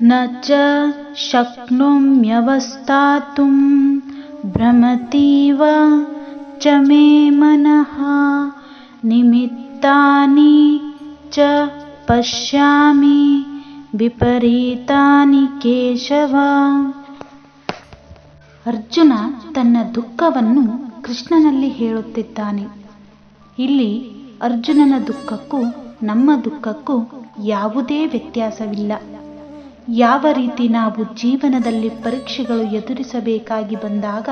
न च शक्नोम्यवस्थातुं भ्रमतीव च मे मनः निमित्तानि च पश्यामि ವಿಪರೀತಾನಿ ಕೇಶವ ಅರ್ಜುನ ತನ್ನ ದುಃಖವನ್ನು ಕೃಷ್ಣನಲ್ಲಿ ಹೇಳುತ್ತಿದ್ದಾನೆ ಇಲ್ಲಿ ಅರ್ಜುನನ ದುಃಖಕ್ಕೂ ನಮ್ಮ ದುಃಖಕ್ಕೂ ಯಾವುದೇ ವ್ಯತ್ಯಾಸವಿಲ್ಲ ಯಾವ ರೀತಿ ನಾವು ಜೀವನದಲ್ಲಿ ಪರೀಕ್ಷೆಗಳು ಎದುರಿಸಬೇಕಾಗಿ ಬಂದಾಗ,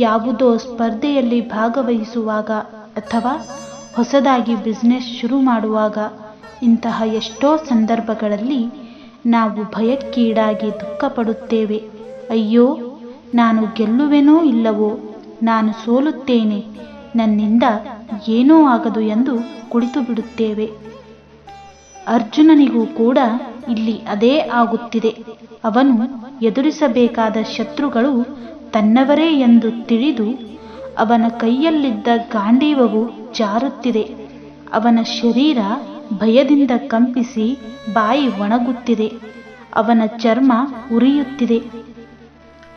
ಯಾವುದೋ ಸ್ಪರ್ಧೆಯಲ್ಲಿ ಭಾಗವಹಿಸುವಾಗ ಅಥವಾ ಹೊಸದಾಗಿ ಬಿಸ್ನೆಸ್ ಶುರು ಮಾಡುವಾಗ ಇಂತಹ ಎಷ್ಟೋ ಸಂದರ್ಭಗಳಲ್ಲಿ ನಾವು ಭಯಕ್ಕೀಡಾಗಿ ದುಃಖಪಡುತ್ತೇವೆ. ಅಯ್ಯೋ, ನಾನು ಗೆಲ್ಲುವೆನೋ ಇಲ್ಲವೋ, ನಾನು ಸೋಲುತ್ತೇನೆ, ನನ್ನಿಂದ ಏನೂ ಆಗದು ಎಂದು ಕುಳಿತು ಬಿಡುತ್ತೇವೆ ಅರ್ಜುನನಿಗೂ ಕೂಡ ಇಲ್ಲಿ ಅದೇ ಆಗುತ್ತಿದೆ. ಅವನು ಎದುರಿಸಬೇಕಾದ ಶತ್ರುಗಳು ತನ್ನವರೇ ಎಂದು ತಿಳಿದು ಅವನ ಕೈಯಲ್ಲಿದ್ದ ಗಾಂಡೀವವು ಜಾರುತ್ತಿದೆ. ಅವನ ಶರೀರ ಭಯದಿಂದ ಕಂಪಿಸಿ ಬಾಯಿ ಒಣಗುತ್ತಿದೆ. ಅವನ ಚರ್ಮ ಉರಿಯುತ್ತಿದೆ.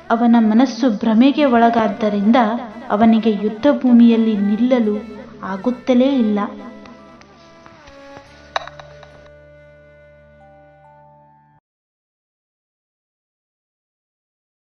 ಅವನ ಮನಸ್ಸು ಭ್ರಮೆಗೆ ಒಳಗಾದ್ದರಿಂದ ಅವನಿಗೆ ಯುದ್ಧ ಭೂಮಿಯಲ್ಲಿ ನಿಲ್ಲಲು ಆಗುತ್ತಲೇ ಇಲ್ಲ.